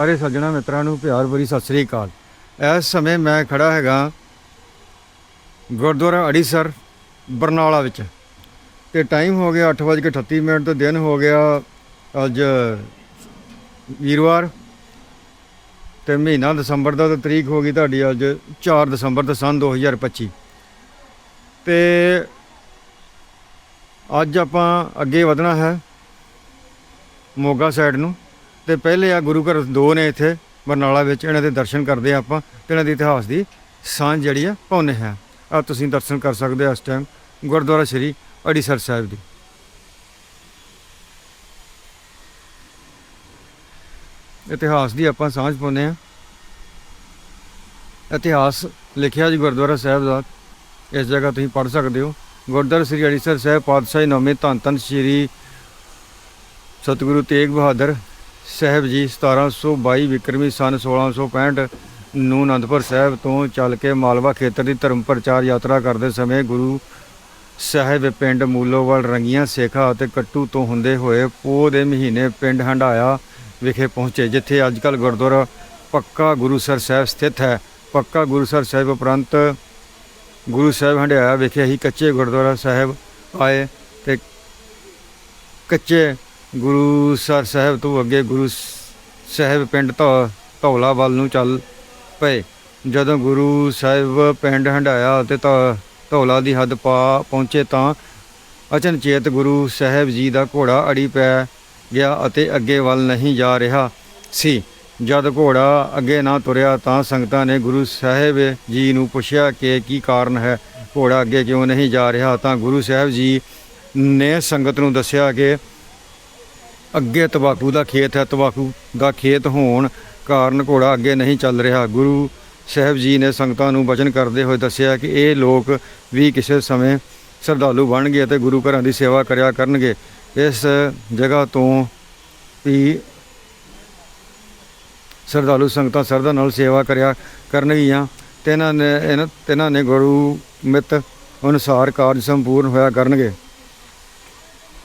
ਸਾਰੇ ਸੱਜਣਾ ਮਿੱਤਰਾਂ ਨੂੰ ਪਿਆਰ ਭਰੀ ਸਤਿ ਸ੍ਰੀ ਅਕਾਲ। ਇਸ ਸਮੇਂ ਮੈਂ ਖੜਾ ਹੈਗਾ ਗੁਰਦੁਆਰਾ ਅੜੀਸਰ, ਬਰਨਾਲਾ ਵਿੱਚ। ਤੇ ਟਾਈਮ ਹੋ ਗਿਆ 8:38 ਮਿੰਟ ਤੇ ਦਿਨ ਹੋ ਗਿਆ ਅੱਜ ਵੀਰਵਾਰ ਤੇ ਮਹੀਨਾ ਦਸੰਬਰ ਦਾ ਤੇ ਤਰੀਕ ਹੋ ਗਈ ਤੁਹਾਡੀ ਅੱਜ 4 ਦਸੰਬਰ ਦਾ ਸਨ 2025 ਤੇ ਅੱਜ ਆਪਾਂ ਅੱਗੇ ਵਧਣਾ ਹੈ ਮੋਗਾ ਸਾਈਡ ਨੂੰ। ਤੇ ਪਹਿਲੇ ਆ ਗੁਰੂ ਘਰ ਦੋ ਨੇ ਇੱਥੇ, ਬਰਨਾਲਾ ਵਿੱਚ, ਇਹਨਾਂ ਦੇ ਦਰਸ਼ਨ ਕਰਦੇ ਆ ਆਪਾਂ ਤੇ ਇਹਨਾਂ ਦੇ ਇਤਿਹਾਸ ਦੀ ਸਾਂਝ ਜਿਹੜੀ ਆ ਪਾਉਂਦੇ ਹਾਂ। ਆ ਤੁਸੀਂ ਦਰਸ਼ਨ ਕਰ ਸਕਦੇ ਆ ਇਸ ਟਾਈਮ ਗੁਰਦੁਆਰਾ ਸ੍ਰੀ ਅੜੀਸਰ ਸਾਹਿਬ ਦੀ। ਇਤਿਹਾਸ ਦੀ ਆਪਾਂ ਸਾਂਝ ਪਾਉਂਦੇ ਆ ਇਤਿਹਾਸ ਲਿਖਿਆ ਜੀ ਗੁਰਦੁਆਰਾ ਸਾਹਿਬ ਦਾ, ਇਸ ਜਗ੍ਹਾ ਤੁਸੀਂ ਪੜ੍ਹ ਸਕਦੇ ਹੋ। ਗੁਰਦੁਆਰਾ ਸ੍ਰੀ ਅੜੀਸਰ ਸਾਹਿਬ ਪਾਤਸ਼ਾਹੀ ਨੌਵੇਂ ਧੰਨ ਧੰਨ ਸ੍ਰੀ ਸਤਿਗੁਰੂ ਤੇਗ ਬਹਾਦਰ ਸਾਹਿਬ ਜੀ 1722 ਵਿਕਰਮੀ ਸਨ 1665 ਨੂੰ ਅਨੰਦਪੁਰ ਸਾਹਿਬ ਤੋਂ ਚੱਲ ਕੇ ਮਾਲਵਾ ਖੇਤਰ ਦੀ ਧਰਮ ਪ੍ਰਚਾਰ ਯਾਤਰਾ ਕਰਦੇ ਸਮੇਂ ਗੁਰੂ ਸਾਹਿਬ ਪਿੰਡ ਮੂਲੋਵਾਲ ਰੰਗੀਆਂ ਸੇਖਾ ਅਤੇ ਕੱਟੂ ਤੋਂ ਹੁੰਦੇ ਹੋਏ ਪੋਹ ਦੇ ਮਹੀਨੇ ਪਿੰਡ ਹੰਡਾਇਆ ਵਿਖੇ ਪਹੁੰਚੇ, ਜਿੱਥੇ ਅੱਜਕੱਲ ਗੁਰਦੁਆਰਾ ਪੱਕਾ ਗੁਰੂਸਰ ਸਾਹਿਬ ਸਥਿਤ ਹੈ। ਪੱਕਾ ਗੁਰੂਸਰ ਸਾਹਿਬ ਉਪਰੰਤ ਗੁਰੂ ਸਾਹਿਬ ਹੰਡਿਆਇਆ ਵਿਖੇ ਹੀ ਕੱਚੇ ਗੁਰਦੁਆਰਾ ਸਾਹਿਬ ਆਏ ਤੇ ਕੱਚੇ ਗੁਰੂ ਸਰ ਸਾਹਿਬ ਤੋਂ ਅੱਗੇ ਗੁਰੂ ਸ- ਸਾਹਿਬ ਪਿੰਡ ਧੌ- ਧੌਲਾ ਵੱਲ ਨੂੰ ਚੱਲ ਪਏ। ਜਦੋਂ ਗੁਰੂ ਸਾਹਿਬ ਪਿੰਡ ਹੰਡਾਇਆ ਅਤੇ ਧੌ- ਧੌਲਾ ਦੀ ਹੱਦ ਪਾ ਪਹੁੰਚੇ ਤਾਂ ਅਚਨਚੇਤ ਗੁਰੂ ਸਾਹਿਬ ਜੀ ਦਾ ਘੋੜਾ ਅੜੀ ਪੈ ਗਿਆ ਅਤੇ ਅੱਗੇ ਵੱਲ ਨਹੀਂ ਜਾ ਰਿਹਾ ਸੀ। ਜਦ ਘੋੜਾ ਅੱਗੇ ਨਾ ਤੁਰਿਆ ਤਾਂ ਸੰਗਤਾਂ ਨੇ ਗੁਰੂ ਸਾਹਿਬ ਜੀ ਨੂੰ ਪੁੱਛਿਆ ਕਿ ਕੀ ਕਾਰਨ ਹੈ, ਘੋੜਾ ਅੱਗੇ ਕਿਉਂ ਨਹੀਂ ਜਾ ਰਿਹਾ? ਤਾਂ ਗੁਰੂ ਸਾਹਿਬ ਜੀ ਨੇ ਸੰਗਤ ਨੂੰ ਦੱਸਿਆ ਕਿ ਅੱਗੇ ਤਬਾਕੂ ਦਾ ਖੇਤ ਹੈ, ਤਬਾਕੂ ਦਾ ਖੇਤ ਹੋਣ ਕਾਰਨ ਘੋੜਾ ਅੱਗੇ ਨਹੀਂ ਚੱਲ ਰਿਹਾ। ਗੁਰੂ ਸਾਹਿਬ ਜੀ ਨੇ ਸੰਗਤਾਂ ਨੂੰ ਬਚਨ ਕਰਦੇ ਹੋਏ ਦੱਸਿਆ ਕਿ ਇਹ ਲੋਕ ਵੀ ਕਿਸੇ ਸਮੇਂ ਸ਼ਰਧਾਲੂ ਬਣਗੇ ਅਤੇ ਗੁਰੂ ਘਰਾਂ ਦੀ ਸੇਵਾ ਕਰਿਆ ਕਰਨਗੇ। ਇਸ ਜਗ੍ਹਾ ਤੋਂ ਵੀ ਸ਼ਰਧਾਲੂ ਸੰਗਤਾਂ ਸਰਦਾ ਨਾਲ ਸੇਵਾ ਕਰਿਆ ਕਰਨਗੀਆਂ। ਤੇ ਇਹਨਾਂ ਨੇ ਇਹਨਾਂ ਤਿੰਨਾਂ ਨੇ ਗੁਰੂ ਮਿਤ ਅਨੁਸਾਰ ਕਾਰਜ ਸੰਪੂਰਨ ਹੋਇਆ ਕਰਨਗੇ।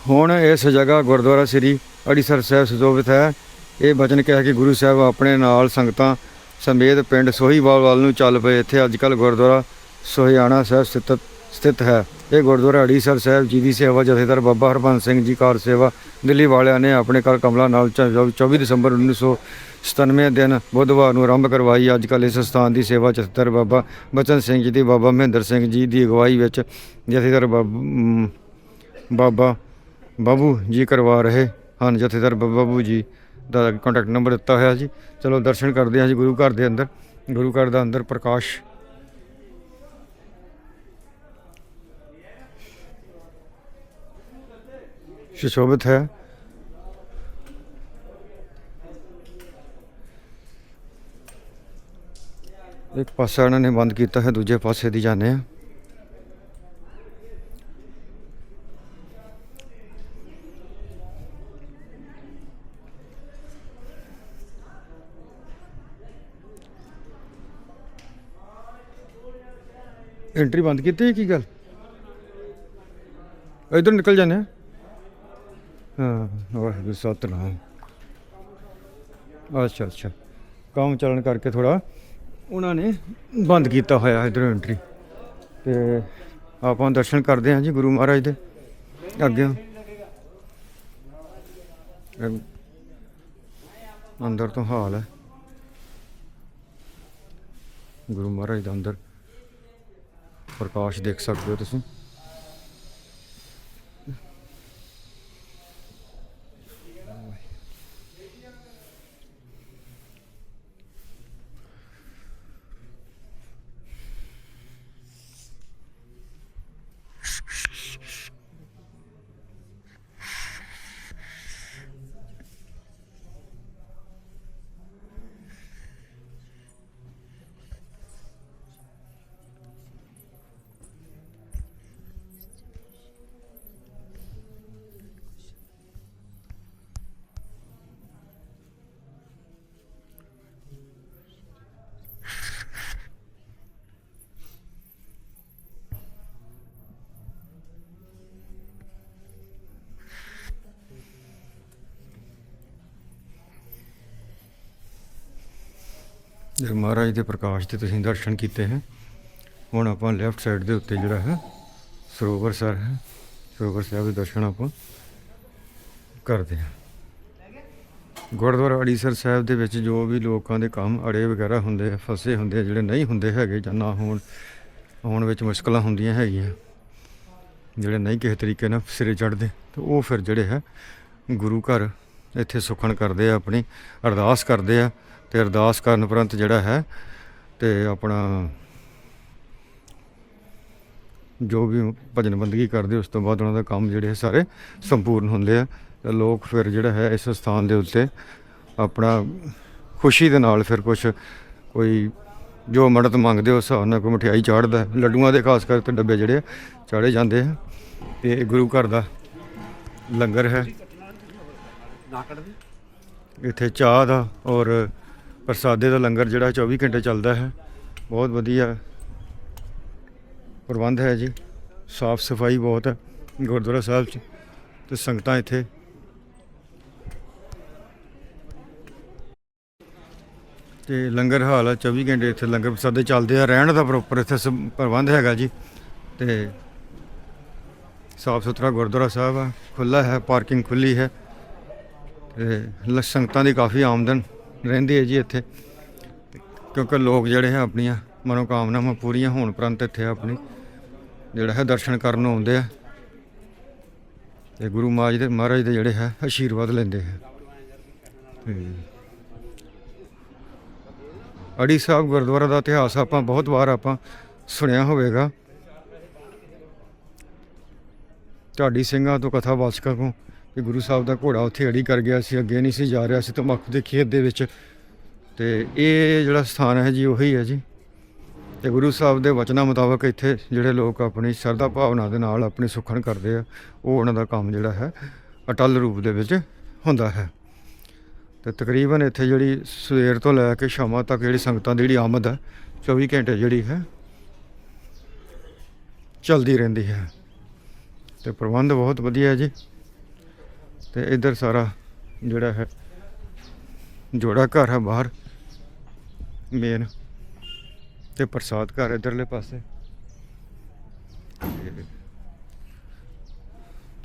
ਹੁਣ ਇਸ ਜਗ੍ਹਾ ਗੁਰਦੁਆਰਾ ਸ੍ਰੀ ਅੜੀਸਰ ਸਾਹਿਬ ਸੁਜੋਭਿਤ ਹੈ। ਇਹ ਬਚਨ ਕਿਹਾ ਕਿ ਗੁਰੂ ਸਾਹਿਬ ਆਪਣੇ ਨਾਲ ਸੰਗਤਾਂ ਸਮੇਤ ਪਿੰਡ ਸੋਹੀਵਾਲ ਵੱਲ ਨੂੰ ਚੱਲ ਪਏ। ਇੱਥੇ ਅੱਜਕੱਲ ਗੁਰਦੁਆਰਾ ਸੋਹਿਆਣਾ ਸਾਹਿਬ ਸਥਿਤ ਸਥਿਤ ਹੈ। ਇਹ ਗੁਰਦੁਆਰਾ ਅੜੀਸਰ ਸਾਹਿਬ ਜੀ ਦੀ ਸੇਵਾ ਜਥੇਦਾਰ ਬਾਬਾ ਹਰਬੰਸ ਸਿੰਘ ਜੀ ਕਾਰ ਸੇਵਾ ਦਿੱਲੀ ਵਾਲਿਆਂ ਨੇ ਆਪਣੇ ਘਰ ਕਮਲਾ ਨਾਲ ਚ- 24 ਦਸੰਬਰ 1997 ਦਿਨ ਬੁੱਧਵਾਰ ਨੂੰ ਆਰੰਭ ਕਰਵਾਈ। ਅੱਜ ਅੱਜਕੱਲ ਇਸ ਸਥਾਨ ਦੀ ਸੇਵਾ ਜਥੇਦਾਰ ਬਾਬਾ ਬਚਨ ਸਿੰਘ ਜੀ ਦੀ ਬਾਬਾ ਮਹਿੰਦਰ ਸਿੰਘ ਜੀ ਦੀ ਅਗਵਾਈ ਵਿੱਚ ਜਥੇਦਾਰ ਬਾਬਾ ਅਮ, ਬਾਬੂ ਜੀ ਕਰਵਾ ਰਹੇ ਹਨ ਜਥੇਦਾਰ ਬ- ਬਾਬੂ ਜੀ ਦਾ ਕੰਟੈਕਟ ਨੰਬਰ ਦਿੱਤਾ ਹੋਇਆ ਜੀ। ਚਲੋ ਦਰਸ਼ਨ ਕਰਦੇ ਹਾਂ ਜੀ ਗੁਰੂ ਘਰ ਦੇ ਅੰਦਰ। ਗੁਰੂ ਘਰ ਦਾ ਅੰਦਰ ਪ੍ਰਕਾਸ਼। ਸੁਸ਼ੋਭਿਤ ਹੈ। ਇੱਕ ਪਾਸਾ ਇਹਨਾਂ ਨੇ ਬੰਦ ਕੀਤਾ ਹੈ, ਦੂਜੇ ਪਾਸੇ ਦੀ ਜਾਂਦੇ ਆ ਐਂਟਰੀ ਬੰਦ ਕੀਤੀ ਹੈ ਕੀ ਗੱਲ? ਇਧਰ ਨਿਕਲ ਜਾਂਦੇ ਆ। ਹਾਂ, ਵਾਹਿਗੁਰੂ, ਸਤਨਾਮ। ਅੱਛਾ ਅੱਛਾ। ਕੰਮ ਚੱਲਣ ਕਰਕੇ ਥੋੜਾ ਉਹਨਾਂ ਨੇ ਬੰਦ ਕੀਤਾ ਹੋਇਆ ਇਧਰ ਐਂਟਰੀ ਤੇ ਆਪਾਂ ਦਰਸ਼ਨ ਕਰਦੇ ਹਾਂ ਜੀ ਗੁਰੂ ਮਹਾਰਾਜ ਦੇ ਅੱਗੇ। ਅੰਦਰ ਤੋਂ ਹਾਲ ਹੈ। ਗੁਰੂ ਮਹਾਰਾਜ ਦਾ ਅੰਦਰ। ਪ੍ਰਕਾਸ਼ ਦੇਖ ਸਕਦੇ ਹੋ ਤੁਸੀਂ ਜੇ ਮਹਾਰਾਜ ਦੇ ਪ੍ਰਕਾਸ਼ ਦੇ ਤੁਸੀਂ ਦਰਸ਼ਨ ਕੀਤੇ ਹੈ, ਹੁਣ ਆਪਾਂ ਲੈਫਟ ਸਾਈਡ ਦੇ ਉੱਤੇ ਜਿਹੜਾ ਹੈ, ਸਰੋਵਰ ਸਰ ਹੈ, ਸਰੋਵਰ ਸਾਹਿਬ ਦੇ ਦਰਸ਼ਨ ਆਪਾਂ ਕਰਦੇ ਹਾਂ। ਗੁਰਦੁਆਰਾ ਅੜੀਸਰ ਸਾਹਿਬ ਦੇ ਵਿੱਚ ਜੋ ਵੀ ਲੋਕਾਂ ਦੇ ਕੰਮ ਅੜੇ ਵਗੈਰਾ ਹੁੰਦੇ ਆ, ਫਸੇ ਹੁੰਦੇ ਆ, ਜਿਹੜੇ ਨਹੀਂ ਹੁੰਦੇ ਹੈਗੇ ਜਾਂ ਨਾ ਹੋਣ ਆਉਣ ਵਿੱਚ ਮੁਸ਼ਕਲਾਂ ਹੁੰਦੀਆਂ ਹੈਗੀਆਂ, ਜਿਹੜੇ ਨਹੀਂ ਕਿਸੇ ਤਰੀਕੇ ਨਾਲ ਸਿਰੇ ਚੜਦੇ ਤੇ ਉਹ ਫਿਰ ਜਿਹੜੇ ਹੈ, ਗੁਰੂ ਘਰ ਇੱਥੇ ਸੁਖਣ ਕਰਦੇ ਆ, ਆਪਣੀ ਅਰਦਾਸ ਕਰਦੇ ਆ ਤੇ ਅਰਦਾਸ ਕਰਨ ਉਪਰੰਤ ਜਿਹੜਾ ਹੈ ਤੇ ਆਪਣਾ ਜੋ ਵੀ ਭਜਨ ਬੰਦਗੀ ਕਰਦੇ ਉਸ ਤੋਂ ਬਾਅਦ ਉਹਨਾਂ ਦਾ ਕੰਮ ਜਿਹੜੇ ਸਾਰੇ ਸੰਪੂਰਨ ਹੁੰਦੇ ਆ। ਤੇ ਲੋਕ ਫਿਰ ਜਿਹੜਾ ਹੈ ਇਸ ਸਥਾਨ ਦੇ ਉੱਤੇ ਆਪਣਾ ਖੁਸ਼ੀ ਦੇ ਨਾਲ ਫਿਰ ਕੁਝ ਕੋਈ ਜੋ ਮਦਦ ਮੰਗਦੇ ਉਸ ਨਾਲ ਕੋਈ ਮਠਿਆਈ ਚਾੜਦਾ ਲੱਡੂਆਂ ਦੇ ਖਾਸ ਕਰਕੇ ਡੱਬੇ ਜਿਹੜੇ ਚਾੜੇ ਜਾਂਦੇ ਆ। ਤੇ ਗੁਰੂ ਘਰ ਦਾ ਲੰਗਰ ਹੈ। ਇੱਥੇ ਚਾਹ ਦਾ ਔਰ ਪ੍ਰਸਾਦੇ ਦਾ ਲੰਗਰ ਜਿਹੜਾ 24 ਘੰਟੇ ਚੱਲਦਾ ਹੈ। ਬਹੁਤ ਵਧੀਆ ਪ੍ਰਬੰਧ ਹੈ ਜੀ। ਸਾਫ਼ ਸਫ਼ਾਈ ਬਹੁਤ ਹੈ ਗੁਰਦੁਆਰਾ ਸਾਹਿਬ 'ਚ ਤੇ ਸੰਗਤਾਂ ਇੱਥੇ। ਤੇ ਲੰਗਰ ਹਾਲ ਆ 24 ਘੰਟੇ ਇੱਥੇ ਲੰਗਰ ਪ੍ਰਸਾਦੇ ਚੱਲਦੇ ਆ। ਰਹਿਣ ਦਾ ਪ੍ਰੋਪਰ ਇੱਥੇ ਸਭ ਪ੍ਰਬੰਧ ਹੈਗਾ ਜੀ ਤੇ ਸਾਫ਼ ਸੁਥਰਾ ਗੁਰਦੁਆਰਾ ਸਾਹਿਬ ਆ ਖੁੱਲਾ ਹੈ, ਪਾਰਕਿੰਗ ਖੁੱਲੀ ਹੈ ਤੇ ਲ- ਸੰਗਤਾਂ ਦੀ ਕਾਫੀ ਆਮਦਨ ਰਹਿੰਦੇ ਹੈ ਜੀ ਇੱਥੇ। ਕਿਉਂਕਿ ਲੋਕ ਜਿਹੜੇ ਹੈ ਆਪਣੀਆਂ ਮਨੋਕਾਮਨਾਵਾਂ ਪੂਰੀਆਂ ਹੋਣ ਪ੍ਰੰਤ ਇੱਥੇ ਆਪਣੀ ਜਿਹੜਾ ਹੈ ਦਰਸ਼ਨ ਕਰਨ ਆਉਂਦੇ ਆ। ਤੇ ਗੁਰੂ ਮਹਾਰਾਜ ਦੇ ਮਹਾਰਾਜ ਦੇ ਜਿਹੜੇ ਹੈ ਆਸ਼ੀਰਵਾਦ ਲੈਂਦੇ ਹੈ ਅੜੀ ਸਾਹਿਬ ਗੁਰਦੁਆਰਾ ਦਾ ਇਤਿਹਾਸ ਆਪਾਂ ਬਹੁਤ ਵਾਰ ਆਪਾਂ ਸੁਣਿਆ ਹੋਵੇਗਾ। ਢਾਡੀ ਸਿੰਘਾਂ ਤੋਂ ਕਥਾ ਵਾਚਕਾਂ ਤੋਂ ਕਿ ਗੁਰੂ ਸਾਹਿਬ ਦਾ ਘੋੜਾ ਉੱਥੇ ਅੜੀ ਕਰ ਗਿਆ ਸੀ, ਅੱਗੇ ਨਹੀਂ ਸੀ ਜਾ ਰਿਹਾ ਸੀ ਤੰਬਾਕੂ ਦੇ ਖੇਤ ਦੇ ਵਿੱਚ। ਤੇ ਇਹ ਜਿਹੜਾ ਸਥਾਨ ਹੈ ਜੀ, ਉਹੀ ਹੈ ਜੀ। ਤੇ ਗੁਰੂ ਸਾਹਿਬ ਦੇ ਵਚਨਾਂ ਮੁਤਾਬਕ ਇੱਥੇ ਜਿਹੜੇ ਲੋਕ ਆਪਣੀ ਸ਼ਰਧਾ ਭਾਵਨਾ ਦੇ ਨਾਲ ਆਪਣੀ ਸੁਖਣ ਕਰਦੇ ਆ, ਉਹ ਉਹਨਾਂ ਦਾ ਕੰਮ ਜਿਹੜਾ ਹੈ, ਅਟਲ ਰੂਪ ਦੇ ਵਿੱਚ ਹੁੰਦਾ ਹੈ। ਤੇ ਤਕਰੀਬਨ ਇੱਥੇ ਜਿਹੜੀ ਸਵੇਰ ਤੋਂ ਲੈ ਕੇ ਸ਼ਾਮਾਂ ਤੱਕ ਜਿਹੜੀ ਸੰਗਤਾਂ ਦੀ ਜਿਹੜੀ ਆਮਦ ਹੈ 24 ਘੰਟੇ ਜਿਹੜੀ ਹੈ, ਚਲਦੀ ਰਹਿੰਦੀ ਹੈ। ਤੇ ਪ੍ਰਬੰਧ ਬਹੁਤ ਵਧੀਆ ਹੈ ਜੀ। ਤੇ ਇੱਧਰ ਸਾਰਾ ਜਿਹੜਾ ਹੈ, ਜੋੜਾ ਘਰ ਹੈ ਬਾਹਰ ਮੇਨ ਤੇ ਪ੍ਰਸਾਦ ਘਰ ਇਧਰਲੇ ਪਾਸੇ। ਤੇ-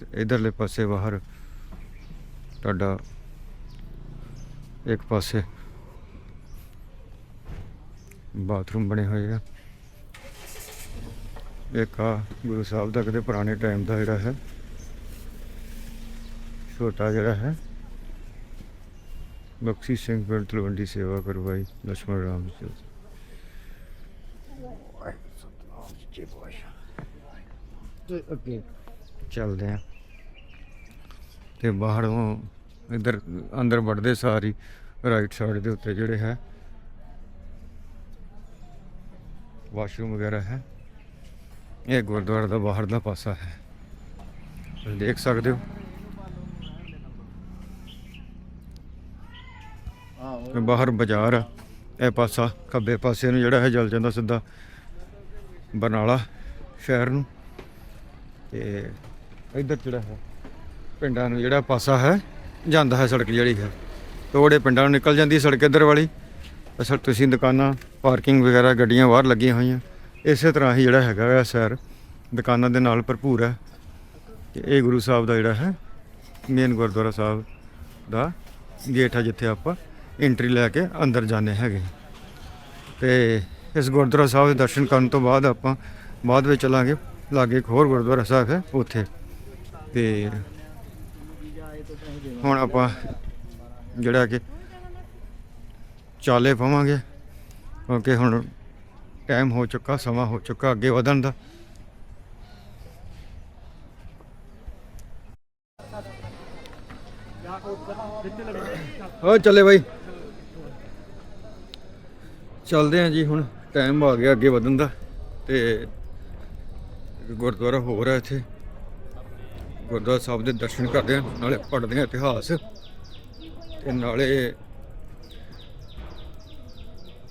ਤੇ ਇਧਰਲੇ ਪਾਸੇ ਬਾਹਰ, ਤੁਹਾਡਾ ਇੱਕ ਪਾਸੇ ਬਾਥਰੂਮ ਬਣੇ ਹੋਏ ਆ। ਇੱਕ ਆ ਗੁਰੂ ਸਾਹਿਬ ਦਾ ਕਦੇ ਪੁਰਾਣੇ ਟਾਈਮ ਦਾ ਜਿਹੜਾ ਹੈ। ਛੋਟਾ ਜਿਹੜਾ ਹੈ। ਬਖਸ਼ੀ ਸਿੰਘ ਪਿੰਡ ਤਲਵੰਡੀ ਸੇਵਾ ਕਰਵਾਈ, ਲਛਮਣ ਰਾਮ ਜੀ ਤੇ ਅੱਗੇ ਚੱਲਦੇ ਆ ਤੇ ਬਾਹਰੋਂ ਇਧਰ ਅੰਦਰ ਵੜਦੇ ਸਾਰੀ ਰਾਈਟ ਸਾਈਡ ਦੇ ਉੱਤੇ ਜਿਹੜੇ ਹੈ। ਵਾਸ਼ਰੂਮ ਵਗੈਰਾ ਹੈ। ਇਹ ਗੁਰਦੁਆਰਾ ਦਾ ਬਾਹਰ ਦਾ ਪਾਸਾ ਹੈ। ਤੁਸੀਂ ਦੇਖ ਸਕਦੇ ਹੋ। ਬਾਹਰ ਬਾਜ਼ਾਰ ਆ। ਇਹ ਪਾਸਾ, ਖੱਬੇ ਪਾਸੇ ਨੂੰ ਜਿਹੜਾ ਹੈ ਜਲ ਜਾਂਦਾ ਸਿੱਧਾ। ਬਰਨਾਲਾ ਸ਼ਹਿਰ ਨੂੰ। ਤੇ ਇੱਧਰ ਜਿਹੜਾ ਹੈ, ਪਿੰਡਾਂ ਨੂੰ ਜਿਹੜਾ ਪਾਸਾ ਹੈ, ਜਾਂਦਾ ਹੈ ਸੜਕ ਜਿਹੜੀ ਹੈ। ਤੋੜੇ ਪਿੰਡਾਂ ਨੂੰ ਨਿਕਲ ਜਾਂਦੀ ਸੜਕ ਇੱਧਰ ਵਾਲੀ। ਅਸਲ ਤੁਸੀਂ ਦੁਕਾਨਾਂ, ਪਾਰਕਿੰਗ ਵਗੈਰਾ, ਗੱਡੀਆਂ ਬਾਹਰ ਲੱਗੀਆਂ ਹੋਈਆਂ। ਇਸੇ ਤਰ੍ਹਾਂ ਹੀ ਜਿਹੜਾ ਹੈਗਾ ਹੈ ਸ਼ਹਿਰ। ਦੁਕਾਨਾਂ ਦੇ ਨਾਲ ਭਰਪੂਰ ਹੈ। ਤੇ ਇਹ ਗੁਰੂ ਸਾਹਿਬ ਦਾ ਜਿਹੜਾ ਹੈ, ਮੇਨ ਗੁਰਦੁਆਰਾ ਸਾਹਿਬ ਦਾ ਗੇਟ ਹੈ ਜਿੱਥੇ ਆਪਾਂ ਐਂਟਰੀ ਲੈ ਕੇ ਅੰਦਰ ਜਾਂਦੇ ਹੈਗੇ। ਤੇ ਇਸ ਗੁਰਦੁਆਰਾ ਸਾਹਿਬ ਦੇ ਦਰਸ਼ਨ ਕਰਨ ਤੋਂ ਬਾਅਦ ਆਪਾਂ ਬਾਅਦ ਵਿੱਚ ਚਲਾਂਗੇ। ਲਾਗੇ ਇੱਕ ਹੋਰ ਗੁਰਦੁਆਰਾ ਸਾਹਿਬ ਹੈ ਉੱਥੇ। ਤੇ ਹੁਣ ਆਪਾਂ ਜਿਹੜਾ ਕਿ ਚਾਲੇ ਪਾਵਾਂਗੇ। ਕਿਉਂਕਿ ਹੁਣ ਟਾਈਮ ਹੋ ਚੁੱਕਾ, ਸਮਾਂ ਹੋ ਚੁੱਕਾ ਅੱਗੇ ਵਧਣ ਦਾ। ਹੋ ਚੱਲੇ ਬਾਈ। ਚੱਲਦੇ ਆਂ ਜੀ, ਹੁਣ ਟਾਈਮ ਆ ਗਿਆ ਅੱਗੇ ਵਧਣ ਦਾ ਤੇ ਗੁਰਦੁਆਰਾ ਹੋਰ ਹੈ ਇੱਥੇ। ਗੁਰਦੁਆਰਾ ਸਾਹਿਬ ਦੇ ਦਰਸ਼ਨ ਕਰਦੇ ਆਂ ਨਾਲੇ ਪੜ੍ਹਦੇ ਆਂ ਇਤਿਹਾਸ ਤੇ ਨਾਲੇ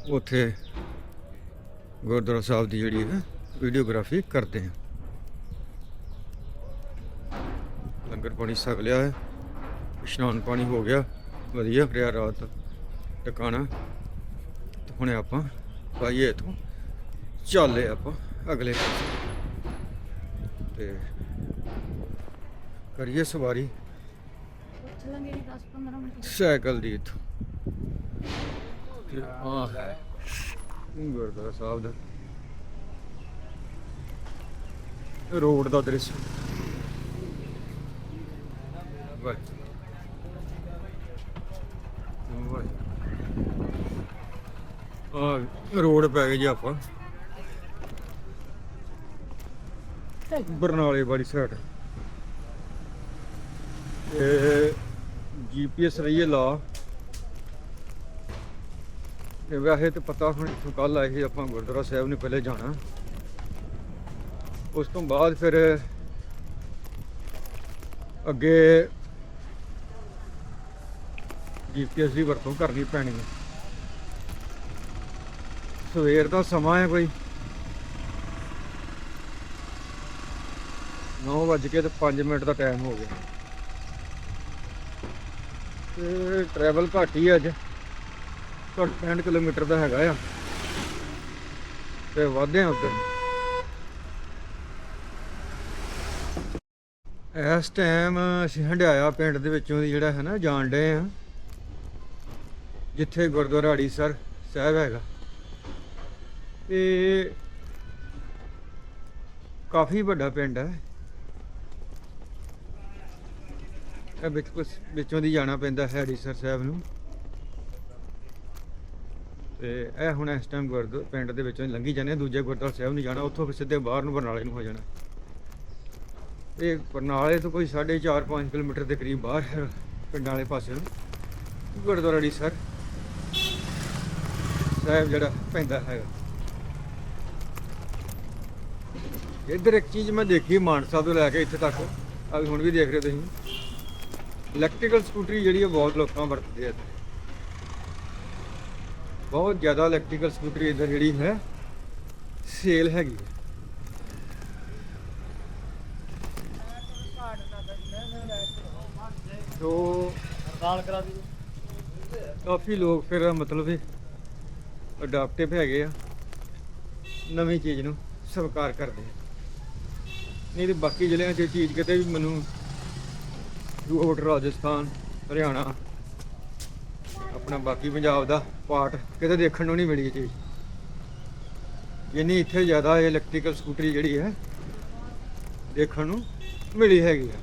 ਉੱਥੇ ਗੁਰਦੁਆਰਾ ਸਾਹਿਬ ਦੀ ਜਿਹੜੀ ਹੈ ਵੀਡੀਓਗ੍ਰਾਫੀ ਕਰਦੇ ਹਾਂ। ਲੰਗਰ ਪਾਣੀ ਛਕ ਲਿਆ ਹੈ, ਇਸ਼ਨਾਨ ਪਾਣੀ ਹੋ ਗਿਆ, ਵਧੀਆ, ਰਿਹਾ ਰਾਤ ਟਿਕਾਣਾ। ਹੁਣੇ ਆਪਾਂ ਪਾਈਏ ਇਥੋਂ। ਚੱਲੇ ਆਪਾਂ ਅਗਲੇ ਤੇ ਕਰੀਏ ਸਵਾਰੀ। ਪੁੱਛ 10 15 ਮਿੰਟ ਸਾਈਕਲ ਦੀ ਇਥੋਂ। ਆ ਹੈ ਗੁਰਦੁਆਰਾ ਸਾਹਿਬ ਦਾ। ਰੋਡ ਦਾ ਦ੍ਰਿਸ਼। ਵਾਹ ਵਾਹ ਆ ਰੋਡ ਪੈ ਗਏ ਜੀ ਆਪਾਂ। ਬਰਨਾਲੇ ਵਾਲੀ ਸਾਈਡ ਤੇ ਜੀਪੀਐਸ ਰਹੀਏ ਲਾ ਤੇ ਵੈਸੇ ਤੇ ਪਤਾ ਹੁਣ ਇੱਥੋਂ ਕੱਲ ਆਏ ਸੀ ਆਪਾਂ ਗੁਰਦੁਆਰਾ ਸਾਹਿਬ ਨੂੰ ਪਹਿਲੇ ਜਾਣਾ। ਉਸ ਤੋਂ ਬਾਅਦ ਫਿਰ ਅੱਗੇ ਜੀਪੀਐਸ ਦੀ ਵਰਤੋਂ ਕਰਨੀ ਪੈਣੀ ਹੈ। ਸਵੇਰ ਦਾ ਸਮਾਂ ਹੈ ਕੋਈ 9 ਵੱਜ ਕੇ ਤੇ 5 ਮਿੰਟ ਦਾ ਟਾਈਮ ਹੋ ਗਿਆ। ਤੇ ਟਰੈਵਲ ਘੱਟ ਹੀ ਹੈ ਅੱਜ। ਘੱਟ 65 ਕਿਲੋਮੀਟਰ ਦਾ ਹੈਗਾ ਆ। ਤੇ ਵਾਧੇ ਆ ਉੱਧਰ। ਇਸ ਟਾਈਮ ਅਸੀਂ ਹੰਡਿਆਇਆ ਪਿੰਡ ਦੇ ਵਿੱਚੋਂ ਦੀ ਜਿਹੜਾ ਹੈ ਨਾ, ਜਾਣ ਡਏ ਆ। ਜਿੱਥੇ ਗੁਰਦੁਆਰਾ ਅੜੀਸਰ ਸਾਹਿਬ ਹੈਗਾ। ਤੇ ਕਾਫੀ ਵੱਡਾ ਪਿੰਡ ਹੈ। ਇਹ ਵਿੱਚ ਕੁਛ ਵਿੱਚੋਂ ਦੀ ਜਾਣਾ ਪੈਂਦਾ ਹੈ ਅੜੀਸਰ ਸਾਹਿਬ ਨੂੰ। ਤੇ ਇਹ ਹੁਣ ਇਸ ਟਾਈਮ ਗੁਰਦੁਆਰਾ ਪਿੰਡ ਦੇ ਵਿੱਚੋਂ ਲੰਘੀ ਜਾਂਦੇ ਹਾਂ, ਦੂਜੇ ਗੁਰਦੁਆਰਾ ਸਾਹਿਬ ਨੂੰ ਜਾਣਾ ਉੱਥੋਂ ਫਿਰ ਸਿੱਧੇ ਬਾਹਰ ਨੂੰ ਬਰਨਾਲੇ ਨੂੰ ਹੋ ਜਾਣਾ। ਇਹ ਬਰਨਾਲੇ ਤੋਂ ਕੋਈ 4.5 5 ਕਿਲੋਮੀਟਰ ਦੇ ਕਰੀਬ ਬਾਹਰ ਹੈ ਪਿੰਡਾਂ ਵਾਲੇ ਪਾਸੇ ਨੂੰ ਗੁਰਦੁਆਰਾ ਅੜੀਸਰ ਸਾਹਿਬ ਜਿਹੜਾ ਪੈਂਦਾ ਹੈਗਾ। ਇੱਧਰ ਇੱਕ ਚੀਜ਼ ਮੈਂ ਦੇਖੀ ਮਾਨਸਾ ਤੋਂ ਲੈ ਕੇ ਇੱਥੇ ਤੱਕ। ਆ ਵੀ ਹੁਣ ਵੀ ਦੇਖ ਰਹੇ ਤੁਸੀਂ। ਇਲੈਕਟ੍ਰੀਕਲ ਸਕੂਟਰੀ ਜਿਹੜੀ ਹੈ ਬਹੁਤ ਲੋਕਾਂ ਵਰਤਦੇ ਆ ਇੱਥੇ। ਬਹੁਤ ਜ਼ਿਆਦਾ ਇਲੈਕਟ੍ਰੀਕਲ ਸਕੂਟਰੀ ਇੱਧਰ ਜਿਹੜੀ ਹੈ ਸੇਲ ਹੈਗੀ ਹੈ। ਤੋ ਹੜਤਾਲ ਕਰਾ ਦੀ ਕਾਫੀ ਲੋਕ ਫਿਰ ਮਤਲਬ ਅਡਾਪਟਿਵ ਹੈਗੇ ਆ। ਨਵੀਂ ਚੀਜ਼ ਨੂੰ ਸਵੀਕਾਰ ਕਰਦੇ ਆ। ਨਹੀਂ ਤੇ ਬਾਕੀ ਜ਼ਿਲ੍ਹਿਆਂ 'ਚ ਚੀਜ਼ ਕਿਤੇ ਵੀ ਮੈਨੂੰ ਰੋਡ ਰਾਜਸਥਾਨ, ਹਰਿਆਣਾ, ਆਪਣਾ ਬਾਕੀ ਪੰਜਾਬ ਦਾ ਪਾਰਟ ਕਿਤੇ ਦੇਖਣ ਨੂੰ ਨਹੀਂ ਮਿਲੀ ਚੀਜ਼। ਜਿੰਨੀ ਇੱਥੇ ਜ਼ਿਆਦਾ ਇਲੈਕਟ੍ਰੀਕਲ ਸਕੂਟਰੀ ਜਿਹੜੀ ਹੈ, ਦੇਖਣ ਨੂੰ ਮਿਲੀ ਹੈਗੀ ਆ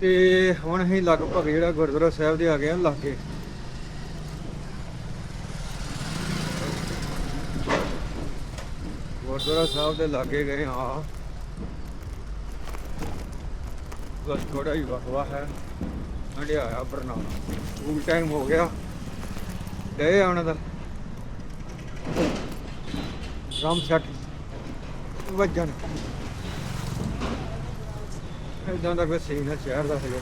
ਤੇ ਹੁਣ ਅਸੀਂ ਲਗਭਗ ਜਿਹੜਾ ਗੁਰਦੁਆਰਾ ਸਾਹਿਬ ਦੇ ਆ ਗਏ ਆ ਲਾਗੇ। ਗੁਰਦੁਆਰਾ ਸਾਹਿਬ ਦੇ ਲਾਗੇ ਗਏ ਹਾਂ। ਬਸ ਥੋੜਾ ਹੀ ਵਕਵਾ ਹੈ। ਹੰਡਿਆਇਆ ਬਰਨਾਲਾ ਸਕੂਲ ਟਾਈਮ ਹੋ ਗਿਆ। ਗਏ ਆਉਣ ਦਾ ਰਾਮ ਸੈਟ ਵੱਜਣ। ਇਦਾਂ ਦਾ ਕੋਈ ਸੀਨ ਹੈ ਸ਼ਹਿਰ ਦਾ ਹੈਗਾ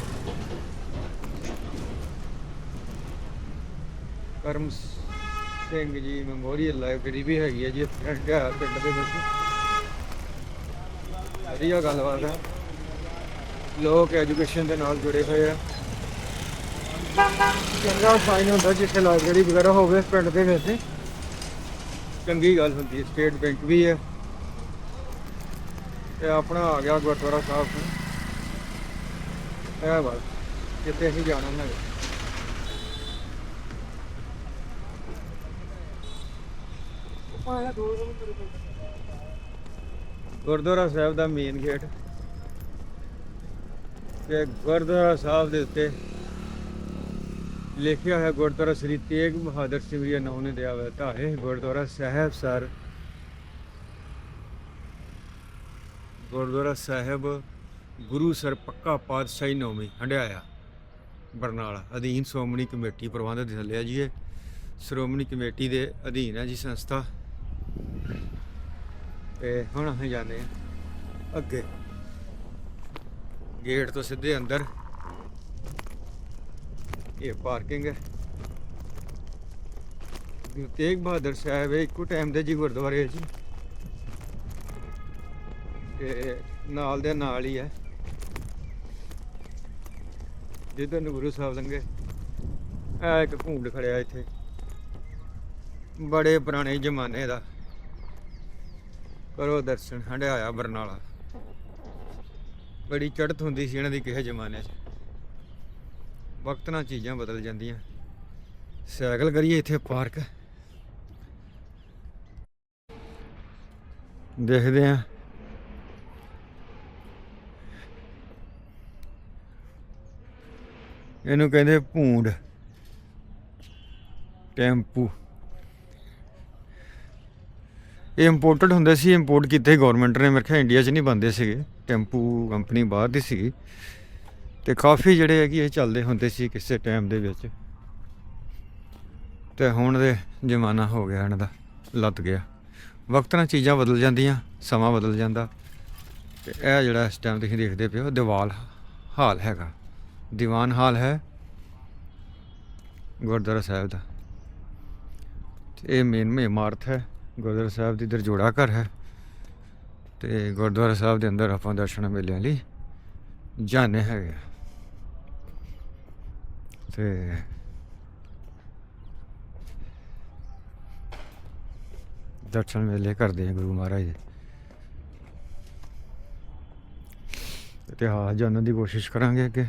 ਕਰਮ ਸਿੰਘ ਜੀ, ਮੈਮੋਰੀਅਲ ਲਾਇਬ੍ਰੇਰੀ ਵੀ ਹੈਗੀ ਹੈ ਜੀ ਇੱਥੇ ਪਿੰਡ ਦੇ ਵਿੱਚ। ਵਧੀਆ ਗੱਲਬਾਤ। ਹੈ ਲੋਕ ਐਜੂਕੇਸ਼ਨ ਦੇ ਨਾਲ ਜੁੜੇ ਹੋਏ ਆ। ਚੰਗਾ ਸਾਈਨ ਹੁੰਦਾ ਜਿੱਥੇ ਲਾਇਬ੍ਰੇਰੀ ਵਗੈਰਾ ਹੋਵੇ ਪਿੰਡ ਦੇ ਵਿੱਚ। ਚੰਗੀ ਗੱਲ ਹੁੰਦੀ ਹੈ ਸਟੇਟ ਬੈਂਕ ਵੀ ਹੈ। ਤੇ ਆਪਣਾ ਆ ਗਿਆ ਗੁਰਦੁਆਰਾ ਸਾਹਿਬ। ਤੋਂ ਇਹ ਬਸ, ਜਿੱਥੇ ਅਸੀਂ ਜਾਣਾ ਹੈ ਗੁਰਦੁਆਰਾ ਸਾਹਿਬ ਦਾ ਮੇਨ ਗੇਟ ਤੇ ਗੁਰਦੁਆਰਾ ਸਾਹਿਬ ਦੇ ਉੱਤੇ ਲਿਖਿਆ ਹੋਇਆ ਗੁਰਦੁਆਰਾ ਸ੍ਰੀ ਤੇਗ ਬਹਾਦਰ ਸਿੰਘ ਜੀ ਨਾਮ ਨੇ ਦਿਆ ਹੋਇਆ ਧਾਰੇ, ਗੁਰਦੁਆਰਾ ਸਾਹਿਬ ਸਰ। ਗੁਰਦੁਆਰਾ ਸਾਹਿਬ ਗੁਰੂ ਸਰ ਪੱਕਾ ਪਾਤਸ਼ਾਹੀ ਨੌਮੀ ਹੰਡਿਆਇਆ, ਬਰਨਾਲਾ, ਅਧੀਨ ਸ਼੍ਰੋਮਣੀ ਕਮੇਟੀ ਪ੍ਰਬੰਧ ਦੇ ਥੱਲੇ ਆ ਜੀ ਇਹ। ਸ਼੍ਰੋਮਣੀ ਕਮੇਟੀ ਦੇ ਅਧੀਨ ਹੈ ਜੀ ਸੰਸਥਾ। ਤੇ ਹੁਣ ਅਸੀਂ ਜਾਂਦੇ ਹਾਂ ਅੱਗੇ। ਗੇਟ ਤੋਂ ਸਿੱਧੇ ਅੰਦਰ। ਇਹ ਪਾਰਕਿੰਗ ਹੈ। ਗੁਰੂ ਤੇਗ ਬਹਾਦਰ ਸਾਹਿਬ ਇਹ ਇੱਕੋ ਟਾਈਮ ਦੇ ਜੀ ਗੁਰਦੁਆਰੇ ਜੀ। ਤੇ ਨਾਲ ਦੇ ਨਾਲ ਹੀ ਹੈ। ਜਿੱਧਰ ਨੂੰ ਗੁਰੂ ਸਾਹਿਬ ਲੰਘੇ, ਇਹ ਇੱਕ ਘੂੰਡ ਖੜਿਆ ਇੱਥੇ। ਬੜੇ ਪੁਰਾਣੇ ਜ਼ਮਾਨੇ ਦਾ। ਕਰੋ ਦਰਸ਼ਨ ਹੰਡਿਆਇਆ ਬਰਨਾਲਾ। ਬੜੀ ਚੜਤ ਹੁੰਦੀ ਸੀ ਇਹਨਾਂ ਦੀ ਕਿਸੇ ਜ਼ਮਾਨੇ 'ਚ। ਵਕਤ ਨਾਲ ਚੀਜ਼ਾਂ ਬਦਲ ਜਾਂਦੀਆਂ। ਸਾਈਕਲ ਕਰੀਏ ਇੱਥੇ ਪਾਰਕ। ਦੇਖਦੇ ਆ ਇਹਨੂੰ ਕਹਿੰਦੇ ਭੂੰਡ। ਟੈਂਪੂ। ਇਹ ਇੰਪੋਰਟਡ ਹੁੰਦੇ ਸੀ ਇੰਪੋਰਟ ਕੀਤੇ ਗਵਰਨਮੈਂਟ ਨੇ। ਮੇਰੇ ਖਿਆਲ ਇੰਡੀਆ 'ਚ ਨਹੀਂ ਬੰਦੇ ਸੀਗੇ। ਟੈਂਪੂ ਕੰਪਨੀ ਬਾਹਰ ਦੀ ਸੀਗੀ। ਤੇ ਕਾਫੀ ਜਿਹੜੇ ਹੈਗੇ ਇਹ ਚੱਲਦੇ ਹੁੰਦੇ ਸੀ ਕਿਸੇ ਟਾਈਮ ਦੇ ਵਿੱਚ। ਤੇ ਹੁਣ ਦੇ ਜ਼ਮਾਨਾ ਹੋ ਗਿਆ, ਇਹਨਾਂ ਦਾ ਲੱਤ ਗਿਆ। ਵਕਤ ਨਾਲ ਚੀਜ਼ਾਂ ਬਦਲ ਜਾਂਦੀਆਂ, ਸਮਾਂ ਬਦਲ ਜਾਂਦਾ। ਤੇ ਇਹ ਜਿਹੜਾ ਇਸ ਟਾਈਮ ਤੁਸੀਂ ਦੇਖਦੇ ਪਏ ਹੋ, ਦੀਵਾਲ ਹਾਲ ਹੈਗਾ। ਦੀਵਾਨ ਹਾਲ ਹੈ ਗੁਰਦੁਆਰਾ ਸਾਹਿਬ ਦਾ। ਤੇ ਇਹ ਮੇਨ ਮੇ ਇਮਾਰਤ ਹੈ। ਗੁਰਦੁਆਰਾ ਸਾਹਿਬ ਦੀ ਦਰਜੋੜਾ ਘਰ ਹੈ ਤੇ ਗੁਰਦੁਆਰਾ ਸਾਹਿਬ ਦੇ ਅੰਦਰ ਆਪਾਂ ਦਰਸ਼ਨ ਮੇਲਿਆਂ ਲਈ ਜਾਣੇ ਹੈਗੇ ਆ। ਤੇ ਦਰਸ਼ਨ ਮੇਲੇ ਕਰਦੇ ਆ ਗੁਰੂ ਮਹਾਰਾਜ ਦੇ। ਇਤਿਹਾਸ ਜਾਣਨ ਦੀ ਕੋਸ਼ਿਸ਼ ਕਰਾਂਗੇ ਅੱਗੇ।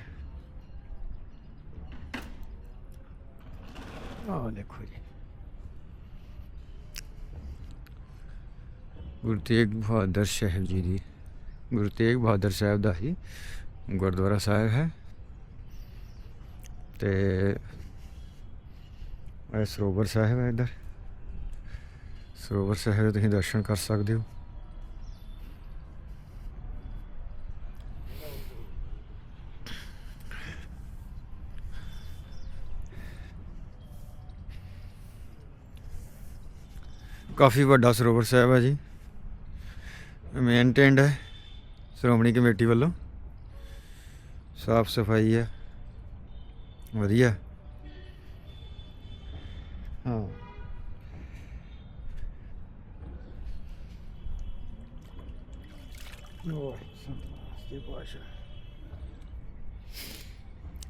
ਆਹ ਦੇਖੋ ਜੀ। ਗੁਰੂ ਤੇਗ ਬਹਾਦਰ ਸਾਹਿਬ ਜੀ ਦੀ, ਗੁਰੂ ਤੇਗ ਬਹਾਦਰ ਸਾਹਿਬ ਦਾ ਹੀ ਗੁਰਦੁਆਰਾ ਸਾਹਿਬ ਹੈ। ਤੇ ਇਹ ਸਰੋਵਰ ਸਾਹਿਬ ਹੈ ਇੱਧਰ। ਸਰੋਵਰ ਸਾਹਿਬ ਦੇ ਤੁਸੀਂ ਦਰਸ਼ਨ ਕਰ ਸਕਦੇ ਹੋ। ਕਾਫੀ ਵੱਡਾ ਸਰੋਵਰ ਸਾਹਿਬ ਹੈ ਜੀ। ਮੇਨਟੇਨਡ ਹੈ ਸ਼੍ਰੋਮਣੀ ਕਮੇਟੀ ਵੱਲੋਂ। ਸਾਫ਼ ਸਫ਼ਾਈ ਹੈ। ਵਧੀਆ। ਹਾਂ।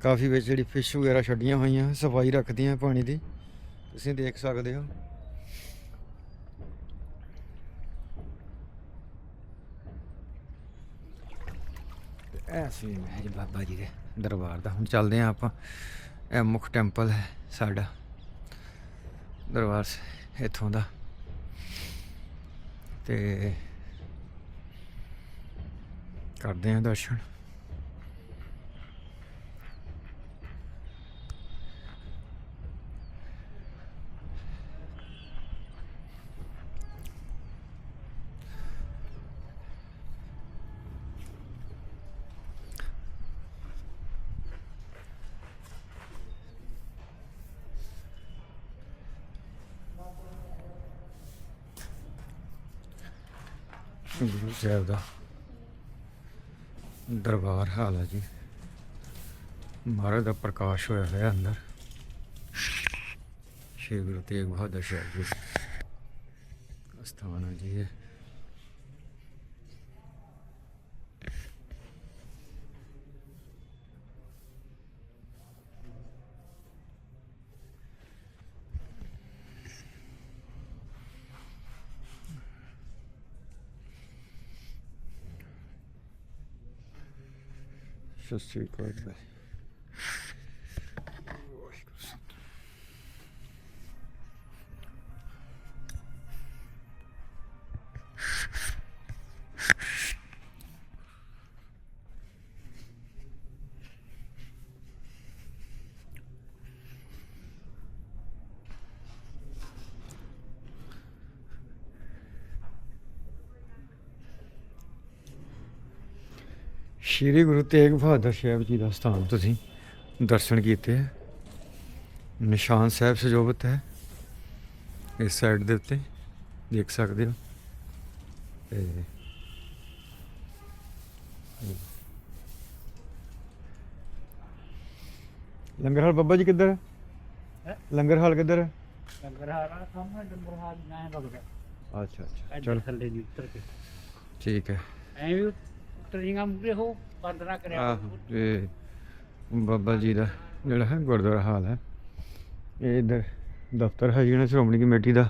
ਕਾਫੀ ਵਿੱਚ ਜਿਹੜੀ ਫਿਸ਼ ਵਗੈਰਾ ਛੱਡੀਆਂ ਹੋਈਆਂ ਸਫ਼ਾਈ ਰੱਖਦੀਆਂ ਪਾਣੀ ਦੀ। ਤੁਸੀਂ ਦੇਖ ਸਕਦੇ ਹੋ। ਐਸੀ ਹੈ ਜੀ ਬਾਬਾ ਜੀ ਦੇ ਦਰਬਾਰ ਦਾ। ਹੁਣ ਚੱਲਦੇ ਹਾਂ ਆਪਾਂ। ਇਹ ਮੁੱਖ ਟੈਂਪਲ ਹੈ ਸਾਡਾ। ਦਰਬਾਰ ਇੱਥੋਂ ਦਾ। ਤੇ ਕਰਦੇ ਹਾਂ ਦਰਸ਼ਨ ਗੁਰੂ ਸਾਹਿਬ ਦਾ ਦਰਬਾਰ ਹਾਲ ਹੈ ਜੀ। ਮਹਾਰਾਜ ਦਾ ਪ੍ਰਕਾਸ਼ ਹੋਇਆ ਹੋਇਆ ਅੰਦਰ। ਸ਼੍ਰੀ ਗੁਰੂ ਤੇਗ ਬਹਾਦਰ ਸਾਹਿਬ ਜੀ ਅਸਥਾਨ ਹੈ ਜੀ ਇਹ। ਸਤਿ ਸ਼੍ਰੀ ਸ਼੍ਰੀ ਗੁਰੂ ਤੇਗ ਬਹਾਦਰ ਸਾਹਿਬ ਜੀ ਦਾ ਸਥਾਨ ਤੁਸੀਂ ਦਰਸ਼ਨ ਕੀਤੇ ਹੈ ਨਿਸ਼ਾਨ ਸਾਹਿਬ ਸਜੋਬਤ ਹੈ। ਇਸ ਸਾਈਡ ਦੇ ਉੱਤੇ ਦੇਖ ਸਕਦੇ ਹੋ। ਤੇ ਲੰਗਰ ਹਾਲ ਬੱਬਾ ਜੀ ਕਿੱਧਰ ਹੈ? ਹੈਂ? ਲੰਗਰ ਹਾਲ ਕਿੱਧਰ ਹੈ? ਲੰਗਰ ਹਾਰਾ ਸਾਹਮਣੇ ਡੰਗਰ ਹਾਰ ਨਾ ਬਗ ਗਿਆ ਅੱਛਾ। ਅੱਛਾ ਚਲ। ਥੱਲੇ ਦੀ ਉੱਤਰ ਕੇ। ਠੀਕ ਹੈ। ਐ ਵੀ ਉੱਤਰ ਹੋ, ਬੰਦ ਨਾ ਕਰਿਆ ਆਹੋ, ਤੇ ਬਾਬਾ ਜੀ ਦਾ ਜਿਹੜਾ ਹੈ ਗੁਰਦੁਆਰਾ ਹਾਲ ਹੈ। ਇਹ ਇਧਰ ਦਫ਼ਤਰ ਹੈ ਜਿਹੜਾ ਸ਼੍ਰੋਮਣੀ ਕਮੇਟੀ ਦਾ।